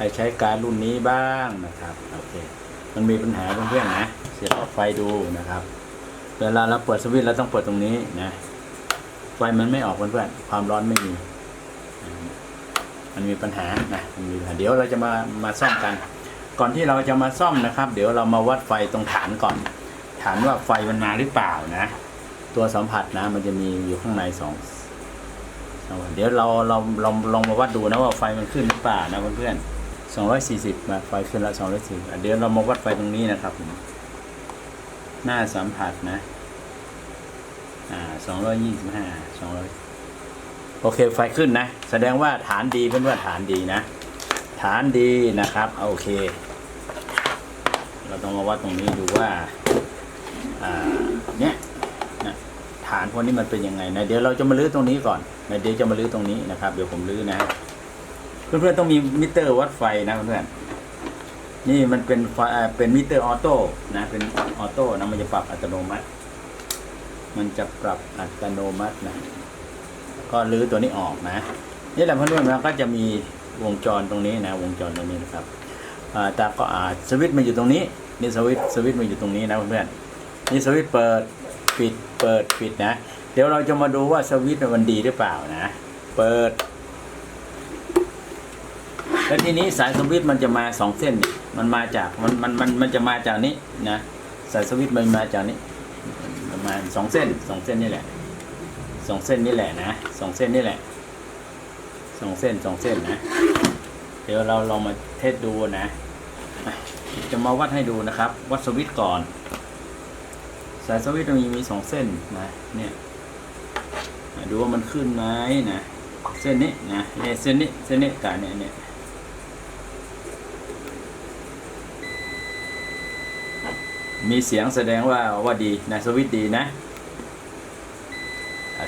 รใช้การรุ่นนี้บ้างนะครับโอเคมันมีปัญหาเพื่อนๆนะ เสียบไฟดูนะครับ เวลาเราเปิดสวิตช์เราต้องเปิดตรงนี้นะไฟมันไม่ออกเพื่อนๆความร้อนไม่มี มันมีปัญหานะมันมีปัญหาเดี๋ยวเราจะมามาซ่อมกัน ก่อนที่เราจะมาซ่อมนะครับ เดี๋ยวเรามาวัดไฟตรงฐานก่อน ฐานว่าไฟมันมาหรือเปล่านะ ตัวสัมผัสนะ มันจะมีอยู่ข้างในสองสองเดี๋ยวเราเราลองลองมาวัดดูนะว่าไฟมันขึ้นหรือเปล่านะเพื่อนๆ สองร้อยสี่สิบมาไฟขึ้นละสองร้อยสี่เดี๋ยวเรามาวัดไฟตรงนี้นะครับผมหน้าสัมผัสนะ อ่าสองร้อยยี่สิบห้าสองร้อยโอเคไฟขึ้นนะ แสดงว่าฐานดีเพื่อนว่าฐานดีนะ ฐานดีนะครับโอเค เราต้องมาวัดตรงนี้ดูว่า อ่า เนี่ยนะฐานพวกนี้มันเป็นยังไงนะ เดี๋ยวเราจะมาลื้อตรงนี้ก่อนนะเดี๋ยวจะมาลื้อตรงนี้นะครับ เดี๋ยวผมลื้อนะ เพื่อนๆต้องมีมิเตอร์วัดไฟนะเพื่อนๆนี่มันเป็นไฟเป็นมิเตอร์ออโต้นะเป็นออโต้นะมันจะปรับอัตโนมัติ มันจะปรับอัตโนมัตินะก็ลื้อตัวนี้ออกนะนี่แหละเพื่อนๆมันก็จะมีวงจรตรงนี้นะ วงจรตรงนี้นะครับอ่าแต่ก็อาสวิตช์มันอยู่ตรงนี้นี่สวิตช์สวิตช์มันอยู่ตรงนี้นะเพื่อนๆนี่สวิตช์เปิดปิดเปิดปิดนะ เดี๋ยวเราจะมาดูว่าสวิตช์มันดีหรือเปล่านะ เปิด แล้วทีนี้สายสวิตมันจะมาสองเส้นนี่มันมาจากมันมันมันมันจะมาจากนี้นะสายสวิตมันมาจากนี้ประมาณสองเส้นสองเส้นนี่แหละสองเส้นนี่แหละนะสองเส้นนี่แหละสองเส้นสองเส้นนะ เดี๋ยวเราลองมาเทสดูนะ จะมาวัดให้ดูนะครับ วัดสวิตก่อน สายสวิตมันมีสองเส้นนะเนี่ยดูว่ามันขึ้นไหมนะเส้นนี้นะเนี่ยเส้นนี้เส้นนี้กับเนี่ยเนี่ย มีเสียงแสดงว่าว่าดีนะสวิตดีนะ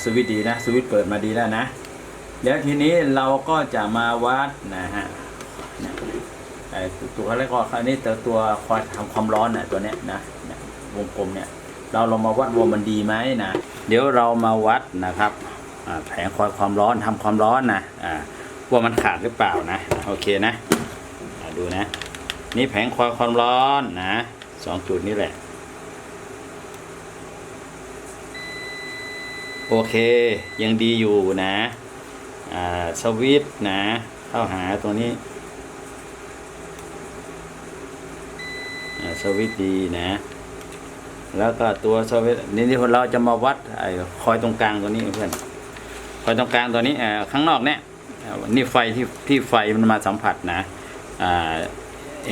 สวิตดีนะสวิตเปิดมาดีแล้วนะ แล้วทีนี้เราก็จะมาวัดนะฮะตัวเขาเรียกว่าอันนี้ตัวตัวคอยทำความร้อนนะตัวเนี้ยนะวงกลมเนี่ยเราลองมาวัดว่ามันดีไหมนะเดี๋ยวเรามาวัดนะครับแผงคอยความร้อนทำความร้อนนะว่ามันขาดหรือเปล่านะโอเคนะดูนะ นี่แผงคอยความร้อนนะ สองจุดนี้แหละ โอเค ยังดีอยู่นะอ่าสวิตนะ เข้าหาตัวนี้สวิตดีนะ แล้วก็ตัวสวิตนี่ที่เราจะมาวัดไอ้คอยตรงกลางตัวนี้เพื่อนไฟตรงกลางตัวนี้ข้างนอกเนี่ยนี่ไฟที่ที่ไฟมันมาสัมผัสนะเอ่า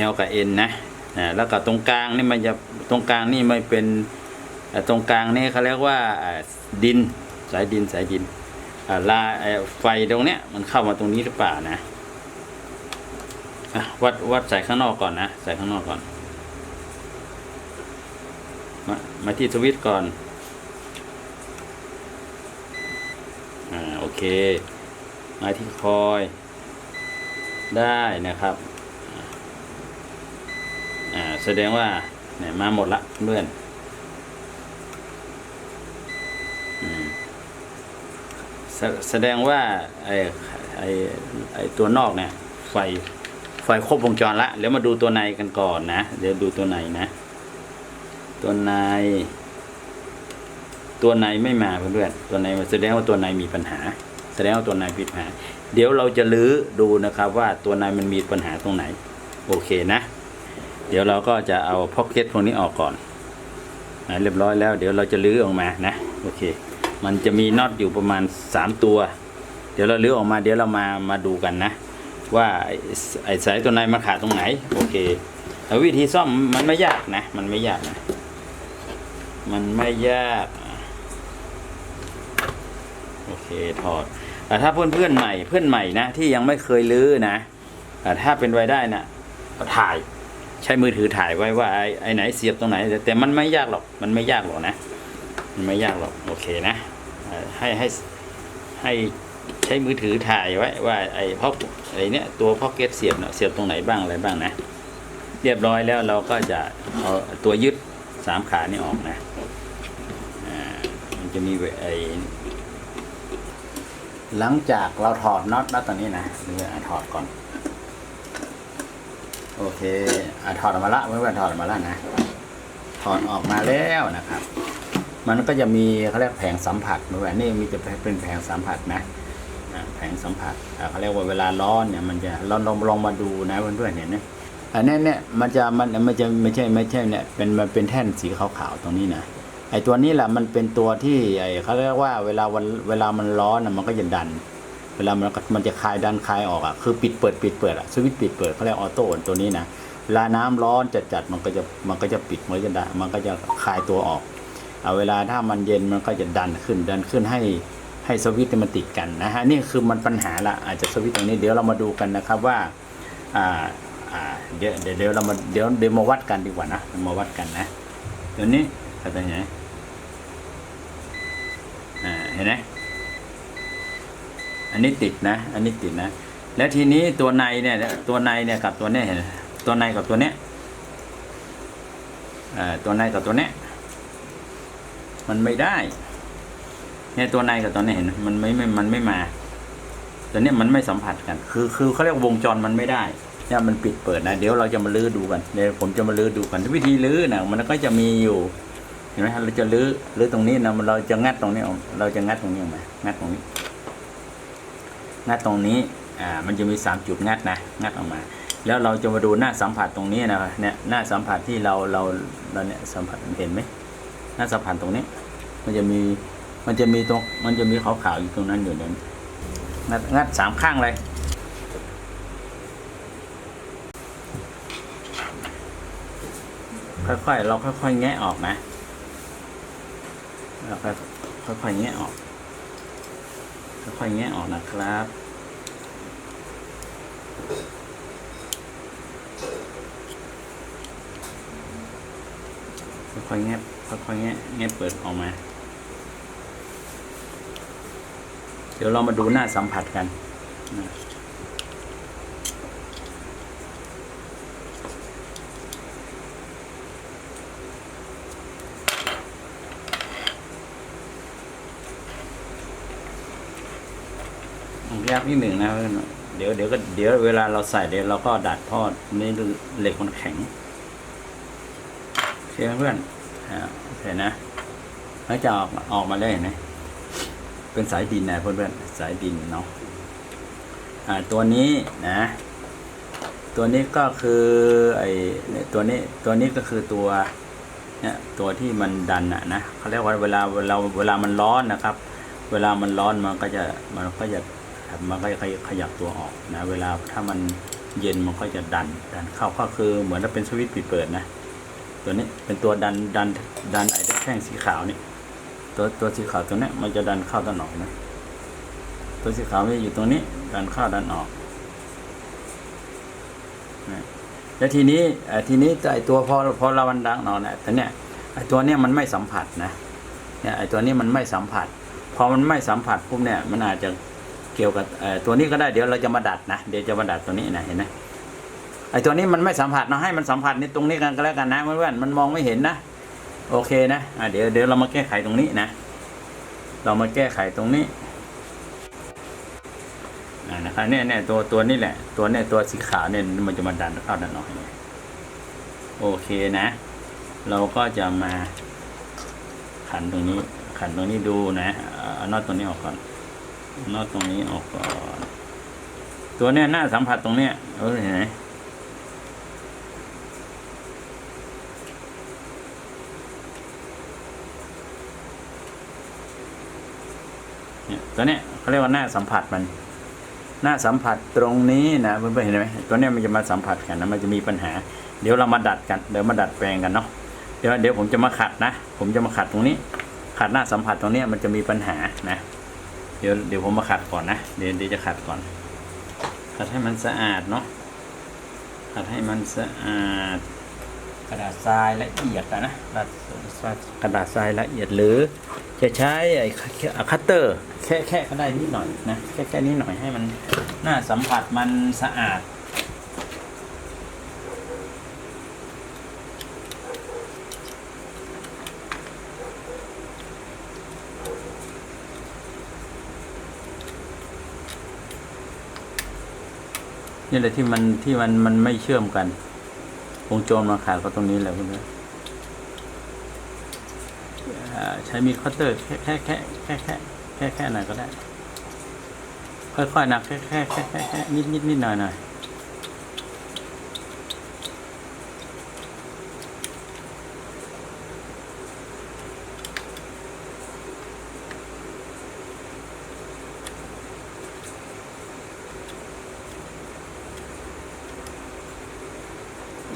L กับ N นะอ่า แล้วก็ตรงกลางนี่มันจะตรงกลางนี่มันเป็นตรงกลางนี่เขาเรียกว่าดินสายดินสายดินลาไฟตรงเนี้ยมันเข้ามาตรงนี้หรือเปล่านะวัดวัดใส่ข้างนอกก่อนนะใส่ข้างนอกก่อน มามาที่สวิตก่อนอ่าโอเค มาที่คอย ได้นะครับ แสดงว่าเนี่ยมาหมดละเพื่อนอืมแสแสดงว่าไอ้ไอ้ไอ้ตัวนอกเนี่ย ไฟไฟครบวงจรละแล้วมาดูตัวในกันก่อนนะ เดี๋ยวดูตัวในนะ ตัวใน ตัวในไม่มาเพื่อนๆตัวในแสดงว่าตัวในมีปัญหา แสดงว่าตัวในมีปัญหา เดี๋ยวเราจะลื้อดูนะครับว่าตัวในมันมีปัญหาตรงไหน โอเคนะ เดี๋ยวเราก็จะเอาพ็อกเก็ตพวกนี้ออกก่อนอ่าเรียบร้อยแล้ว เดี๋ยวเราจะลื้อออกมานะโอเค มันจะมีน็อตอยู่ประมาณสามตัว เดี๋ยวเราลื้อออกมาเดี๋ยวเรามามาดูกันนะ ว่าไอ้สายตัวในมันขาดตรงไหนโอเคแล้ววิธีซ่อมมันไม่ยากนะ มันไม่ยากนะ มันไม่ยากโอเคถอดแต่ถ้าเพื่อนเพื่อนใหม่เพื่อนใหม่นะที่ยังไม่เคยลื้อนะแต่ถ้าเป็นไว้ได้นะก็ถ่าย ใช้มือถือถ่ายไว้ว่าไอ้ไอไหนเสียบตรงไหน แต่มันไม่ยากหรอก มันไม่ยากหรอกนะ มันไม่ยากหรอก โอเคนะให้ให้ให้ใช้มือถือถ่ายไว้ว่าไอ้พ็อกไอ้เนี้ยตัวพ็อกเก็ตเสียบเนาะเสียบตรงไหนบ้างอะไรบ้างนะ เรียบร้อยแล้วเราก็จะเอาตัวยึดสามขานี่ออกนะอ่ามันจะมีไอ้หลังจากเราถอดน็อตแล้วตอนนี้นะเดี๋ยวถอดก่อน โอเคอะถอดออกมาละเพื่อนๆถอดออกมาละนะ ถอดออกมาแล้วนะครับ มันก็จะมีเขาเรียกแผงสัมผัสเพื่อนๆนี่มีจะเป็นแผงสัมผัสนะแผงสัมผัสเขาเรียกว่าเวลาร้อนเนี่ยมันจะลองลองลองมาดูนะเพื่อนๆเห็นไหมอันนี้เนี่ยมันจะมันมันจะไม่ใช่ไม่ใช่เนี่ยเป็นมันเป็นแท่นสีขาวๆตรงนี้นะไอตัวนี้แหละมันเป็นตัวที่ไอเขาเรียกว่าเวลาวันเวลามันร้อนนะมันก็จะดัน เวลามันก็มันจะคลายดันคลายออกอะคือปิดเปิดปิดเปิดอะสวิตช์ปิดเปิดเขาเรียกออโต้ตัวนี้นะเวลาน้ำร้อนจัดจัดๆมันก็จะมันก็จะปิดมันก็จะดันมันก็จะคลายตัวออกเอาเวลาถ้ามันเย็นมันก็จะดันขึ้นดันขึ้นให้ให้สวิตช์มันติดกันนะฮะนี่คือมันปัญหาละอาจจะสวิตช์ตรงนี้เดี๋ยวเรามาดูกันนะครับว่าอ่าอ่าเดี๋ยวเดี๋ยวเดี๋ยวเรามาเดี๋ยวเดี๋ยวมาวัดกันดีกว่านะมาวัดกันนะตัวนี้เข้าใจไหมอ่าเห็นไหม อันนี้ติดนะ อันนี้ติดนะ แล้วทีนี้ตัวในเนี่ย ตัวในเนี่ยกับตัวเนี้ยเห็น ตัวในกับตัวเนี้ยตัวในกับตัวเนี้ยมันไม่ได้เนี่ยตัวในกับตัวเนี้ยเห็นมันไม่ไม่มันไม่มา ตัวเนี้ยมันไม่สัมผัสกัน คือคือเขาเรียกวงจรมันไม่ได้เนี่ยมันปิดเปิดนะเดี๋ยวเราจะมาลื้อดูกันเดี๋ยวผมจะมาลื้อดูกันวิธีลื้อนะมันก็จะมีอยู่เห็นไหมเราจะลื้อลื้อตรงนี้นะมันเราจะงัดตรงนี้ออกเราจะงัดตรงนี้ออกมางัดตรงนี้ งัดตรงนี้อ่ามันจะมีสามจุดงัดนะงัดออกมา แล้วเราจะมาดูหน้าสัมผัสตรงนี้นะครับเนี่ยหน้าสัมผัสที่เราเราเราเนี่ยสัมผัสเห็นไหมหน้าสัมผัสตรงนี้ มันจะมีมันจะมีตรงมันจะมีขาวๆอยู่ตรงนั้นอยู่นั้นงัดงัดสามข้างเลยค่อยๆ เราค่อยๆ แงะออกนะ เราค่อยค่อยๆแงะออก ค่อยๆแงะออกนะครับ ค่อยๆแงะค่อยๆแงะแงะเปิดออกมา เดี๋ยวเรามาดูหน้าสัมผัสกันนะ ยากนิดหนึ่งนะเดี๋ยวเดี๋ยวก็เดี๋ยวเวลาเราใส่เดี๋ยวเราก็ดัดทอดนี่เหล็กมันแข็งเคไหมเพื่อนอ่าโอเคนะแล้วจะออกออกมาได้เห็นไหมเป็นสายดินนะเพื่อนเพื่อนสายดินเนาะอ่าตัวนี้นะ ตัวนี้ก็คือไอเนี่ยตัวนี้ตัวนี้ก็คือตัวเนี่ยตัวที่มันดันอะนะเขาเรียกว่าเวลาเวลาเวลามันร้อนนะครับ เวลามันร้อนมันก็จะมันก็จะ มันก็จะขยับตัวออกนะเวลาถ้ามันเย็นมันก็จะดันดันเข้าก็คือเหมือนเราเป็นสวิตช์ปิดเปิดนะตัวนี้เป็นตัวดันดันดันไอ้แท่งสีขาวนี่ตัวตัวสีขาวตัวนี้มันจะดันเข้าดันออกนะตัวสีขาวมันจะอยู่ตรงนี้ดันเข้าดันออกนะแล้วทีนี้ทีนี้ไอ้ตัวพอพอเรามันดังนอนเนี่ยแต่เนี้ยไอ้ตัวเนี้ยมันไม่สัมผัสนะเนี่ยไอ้ตัวนี้มันไม่สัมผัสพอมันไม่สัมผัสปุ๊บเนี่ยมันอาจจะ กี่ยวกับตัวนี้ก็ได้เดี๋ยวเราจะมาดัดนะเดี๋ยวจะมาดัดตัวนี้นะเห็นไหมไอ้ตัวนี้มันไม่สัมผัสเนาะให้มันสัมผัสในตรงนี้กันก็แล้วกันนะเพื่อนๆมันมองไม่เห็นนะโอเคนะะเดี๋ยวเดี๋ยวเรามาแก้ไขตรงนี้นะ เรามาแก้ไขตรงนี้นะครับเนี่ยเนี่ยตัวตัวนี้แหละ ตัวเนี่ยตัวสีขาวเนี่ยมันจะมาดันเข้าดันออกอย่างเงี้ยโอเคนะ เราก็จะมาขันตรงนี้ขันตรงนี้ดูนะเอาเอาน็อตตรงนี้ออกก่อน น็อตตรงนี้ออกก่อน ตัวเนี้ยหน้าสัมผัสตรงเนี้ยเออเห็นไหมเนี่ยตัวเนี้ยเขาเรียกว่าหน้าสัมผัสมัน หน้าสัมผัสตรงนี้นะเพื่อนๆเห็นไหมตัวเนี้ยมันจะมาสัมผัสกันนะมันจะมีปัญหา เดี๋ยวเรามาดัดกันเดี๋ยวมาดัดแปลงกันเนาะเดี๋ยวเดี๋ยวผมจะมาขัดนะ ผมจะมาขัดตรงนี้ ขัดหน้าสัมผัสตรงเนี้ยมันจะมีปัญหานะ เดี๋ยวเดี๋ยวผมมาขัดก่อนนะเดี๋ยวเดี๋ยวจะขัดก่อน ขัดให้มันสะอาดเนาะขัดให้มันสะอาด กระดาษทรายละเอียดนะกระดาษกระดาษทรายละเอียดหรือจะใช้ไอ้คัตเตอร์ แค่แค่ก็ได้นิดหน่อยนะแค่แค่นิดหน่อยให้มันหน้าสัมผัสมันสะอาด นี่แหละที่มันที่มันมันไม่เชื่อมกัน วงจรมาขาดก็ตรงนี้แหละเพื่อนๆใช้มีดคัตเตอร์แค่แค่แค่แค่แค่แค่แค่หนอยก็ได้ ค่อยๆหนักแค่แค่แค่แค่นิดนิดนิดหน่อยหน่อย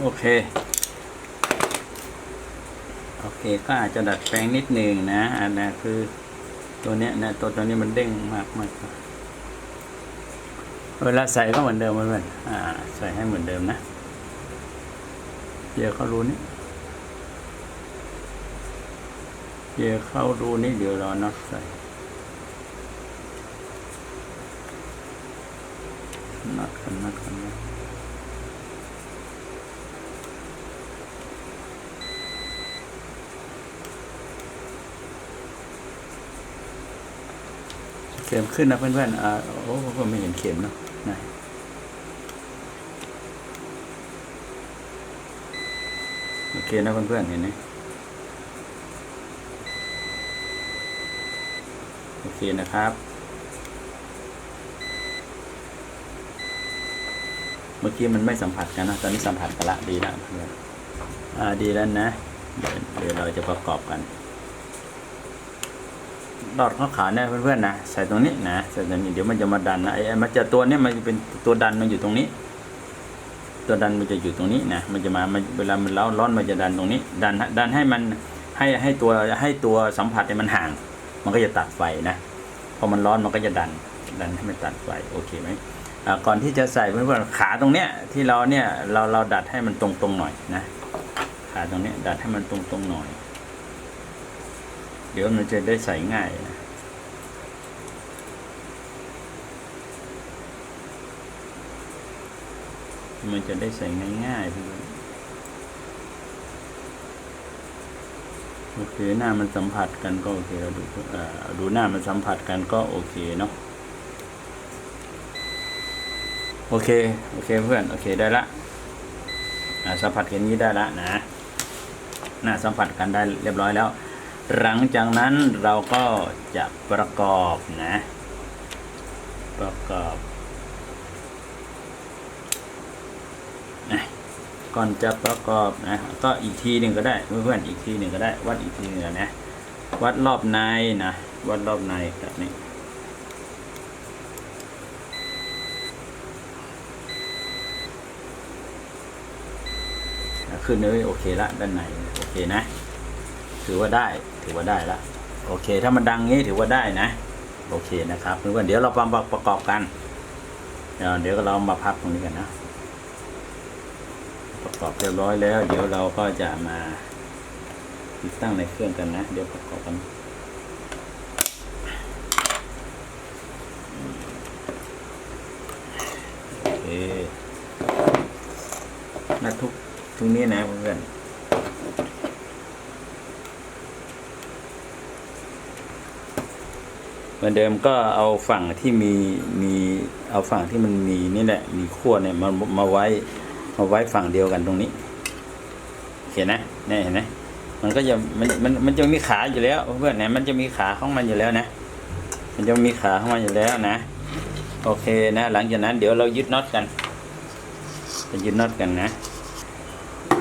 โอเค โอเคก็อาจจะดัดแปลงนิดหนึ่งนะอันนี้คือตัวเนี้ยนะตัวตัวนี้มันเด้งมากมากเวลาใส่ก็เหมือนเดิมเพื่อนอ่าใส่ให้เหมือนเดิมนะเดี๋ยวเขารู้นี่เดี๋ยวเข้าดูนี่เดี๋ยวเราน็อตใส่น็อตกันน็อตกัน เข็มขึ้นนะเพื่อนๆอ่าโอ้ก็ไม่เห็นเข็มเนาะนะโอเคนะเพื่อนๆเห็นไหมโอเคนะครับ เมื่อกี้มันไม่สัมผัสกันนะ ตอนนี้สัมผัสกันละดีแล้วเพื่อนอ่าดีแล้วนะ เดี๋ยวเราจะประกอบกัน ดอดข้าขาเนี่ยเพื่อนๆนะใส่ตรงนี้นะใส่ตรงนี้เดี๋ยวมันจะมาดันนะไอ้ไอ้มันจะตัวเนี้ยมันจะเป็นตัวดันมันอยู่ตรงนี้ ตัวดันมันจะอยู่ตรงนี้นะมันจะมามันเวลามันร้อนร้อนมันจะดันตรงนี้ ดันดันให้มันให้ให้ตัวให้ตัวสัมผัสเนี่ยมันห่าง มันก็จะตัดไฟนะพอมันร้อนมันก็จะดันดันให้มันตัดไฟโอเคไหมก่อนที่จะใส่เพื่อนๆขาตรงเนี้ยที่เราเนี่ยเราเราดัดให้มันตรงๆหน่อยนะขาตรงเนี้ยดัดให้มันตรงๆหน่อย เดี๋ยวมันจะได้ใส่ง่ายมันจะได้ใส่ง่ายๆเพื่อนโอเคหน้ามันสัมผัสกันก็โอเคเราดูดูหน้ามันสัมผัสกันก็โอเคเนาะโอเค โอเคเพื่อน โอเคได้ละอ่าสัมผัสกันนี้ได้ละนะ หน้าสัมผัสกันได้เรียบร้อยแล้ว หลังจากนั้นเราก็จะประกอบนะ ประกอบนะก่อนจะประกอบนะก็อีกทีหนึ่งก็ได้เพื่อนๆอีกทีหนึ่งก็ได้ วัดอีกทีหนึ่งนะวัดรอบในนะวัดรอบในแบบนี้ขึ้นเลยโอเคละด้านในโอเคนะ ถือว่าได้ถือว่าได้ละโอเค ถ้ามันดังงี้ถือว่าได้นะ โอเคนะครับเพื่อนๆเดี๋ยวเรามาประกอบกัน เดี๋ยวเรามาพับตรงนี้กันนะ ประกอบเรียบร้อยแล้ว เดี๋ยวเราก็จะมาติดตั้งในเครื่องกันนะ เดี๋ยวประกอบกันโอเคนัดทุกทุกนี้นะเพื่อนๆ เห มือนเดิมก็เอาฝั่งที่มีมีเอาฝั่งที่มันมีนี่แหละ มีขั้วเนี่ยมามาไว้มาไว้ฝั่งเดียวกันตรงนี้เห็นนะเนี่ยเห็นไหมมันก็จะมันมันมันจะมีขาอยู่แล้วเพื่อนเนี่ยมันจะมีขาของมันอยู่แล้วนะ มันจะมีขาของมันอยู่แล้วนะ โอเคนะ หลังจากนั้นเดี๋ยวเรายึดน็อตกันจะยึดน็อตกันนะ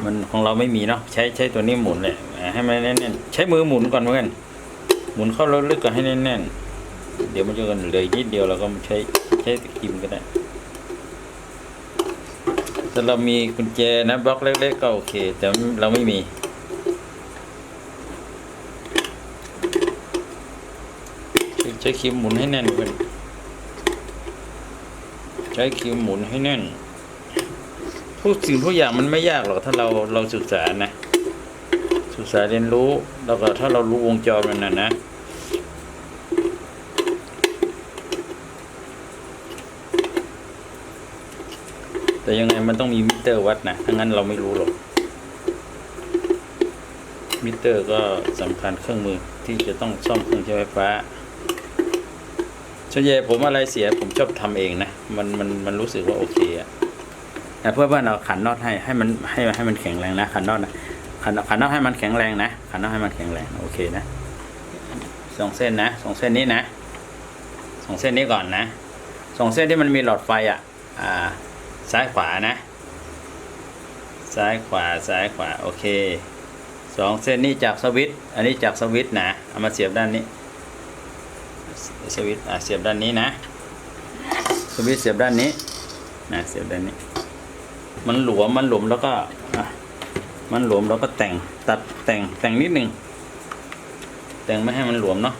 มันของเราไม่มีเนาะใช้ใช้ตัวนี้หมุนเลยให้มันแน่นๆใช้มือหมุนก่อนเพื่อนหมุนเข้าลึกๆก่อนให้แน่นๆ เดี๋ยวมันจะกันเหลยนิดเดียวเราก็ใช้ใช้ตะคริมก็ได้ถ้าเรามีกุญแจนะบล็อกเล็กๆก็โอเค แต่เราไม่มีใช้ครีมหมุนให้แน่นก่อนใช้ครีมหมุนให้แน่นทุกสิ่งทุกอย่างมันไม่ยากหรอกถ้าเราเราศึกษานะ ศึกษาเรียนรู้แล้วก็ถ้าเรารู้วงจรมันนะนะ แต่ยังไงมันต้องมีมิเตอร์วัดนะถ้างั้นเราไม่รู้หรอก มิเตอร์ก็สำคัญเครื่องมือที่จะต้องซ่อมเครื่องใช้ไฟฟ้าส่วนใหญ่ผมอะไรเสียผมชอบทำเองนะ มันมันมันรู้สึกว่าโอเคอะแต่เพื่อว่าเราขันน็อตให้ให้มันให้ให้มันแข็งแรงนะขันน็อตนะขันขันน็อตให้มันแข็งแรงนะขันน็อตให้มันแข็งแรงโอเคนะสองเส้นนะสองเส้นนี้นะสองเส้นนี้ก่อนนะสองเส้นที่มันมีหลอดไฟอะ อ่า ซ้ายขวานะ ซ้ายขวาซ้ายขวาโอเคสองเส้นนี้จากสวิตอันนี้จากสวิตนะเอามาเสียบด้านนี้ สวิตช์อะเสียบด้านนี้นะสวิตช์เสียบด้านนี้นะเสียบด้านนี้ มันหลวมมันหลวมแล้วก็อะมันหลวมแล้วก็แต่งตัดแต่งแต่งนิดหนึ่งแต่งไม่ให้มันหลวมเนาะ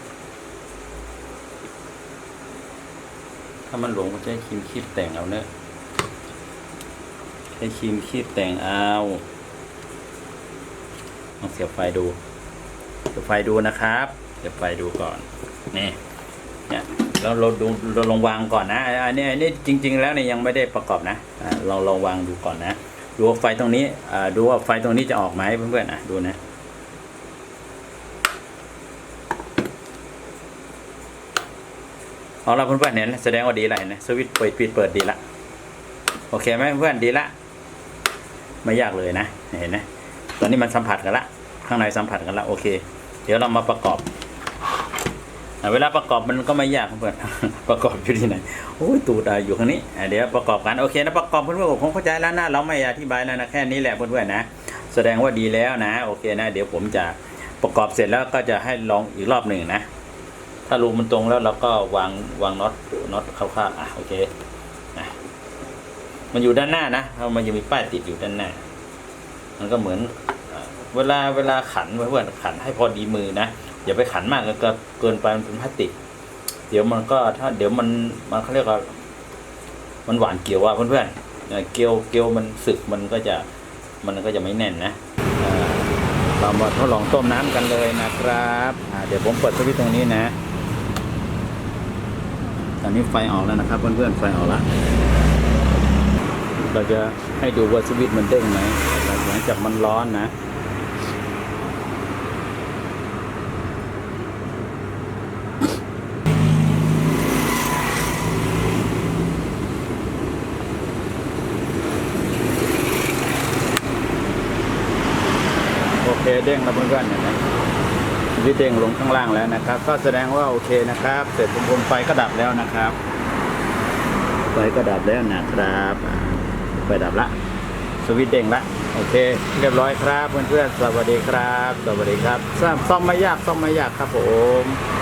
ถ้ามันหลวมก็จะครีมคีบแต่งเอาเนอะ ให้ครีมคีบแต่งเอาลองเสียบไฟดูเสียบไฟดูนะครับเสียบไฟดูก่อนนี่เนี่ยเราเราดูเราลองวางก่อนนะอันนี้อันนี้จริง ๆ แล้วเนี่ยยังไม่ได้ประกอบนะเราลองวางดูก่อนนะดูว่าไฟตรงนี้อ่าดูว่าไฟตรงนี้จะออกไหมเพื่อนๆนะดูนะเอาละเพื่อนๆเนี่ยแสดงว่าดีละเห็นไหมสวิตช์เปิดปิดเปิดดีละโอเคไหมเพื่อนดีละ ไม่ยากเลยนะ เห็นไหมตอนนี้มันสัมผัสกันละ ข้างในสัมผัสกันละโอเค เดี๋ยวเรามาประกอบ เวลาประกอบมันก็ไม่ยากเพื่อนประกอบอยู่ที่ไหนโอ้ยตูดอยู่ข้างนี้ เดี๋ยวประกอบกันโอเคนะประกอบเพื่อนๆผมเข้าใจแล้วนะเราไม่อธิบายแล้วนะแค่นี้แหละเพื่อนๆนะ แสดงว่าดีแล้วนะ โอเคนะ เดี๋ยวผมจะประกอบเสร็จแล้วก็จะให้ลองอีกรอบหนึ่งนะ ถ้ารูมันตรงแล้วเราก็วางวางน็อตน็อตเข้าๆอะโอเค มันอยู่ด้านหน้านะเพรามันยังมีป้ายติดอยู่ด้านหน้า มันก็เหมือนเวลาเวลาขันเพื่อนขันให้พอดีมือนะอย่าไปขันมากก็เกินไปมันเป็นพลาสติก เดี๋ยวมันก็ถ้าเดี๋ยวมันมันเขาเรียกว่ามันหวานเกลียวว่าเพื่อนๆเกลียวเกลียวมันสึกมันก็จะมันก็จะไม่แน่นนะเรามาทดลองต้มน้ำกันเลยนะครับเดี๋ยวผมเปิดสวิตช์ตรงนี้นะ ตอนนี้ไฟออกแล้วนะครับเพื่อนๆไฟออกแล้ว เราจะให้ดูว่าสวิตมันเด้งไหมหลังจากมันร้อนนะ โอเคเด้งแล้วเพื่อนๆเห็นไหมสวิตเด้งลงข้างล่างแล้วนะครับ ก็แสดงว่าโอเคนะครับ เสร็จผมไฟก็ดับแล้วนะครับไฟก็ดับแล้วนะครับ ไฟดับละ สวิตเด้งละ โอเค เรียบร้อยครับเพื่อนๆ สวัสดีครับ สวัสดีครับซ่อมซ่อมไม่ยากซ่อมไม่ยากครับผม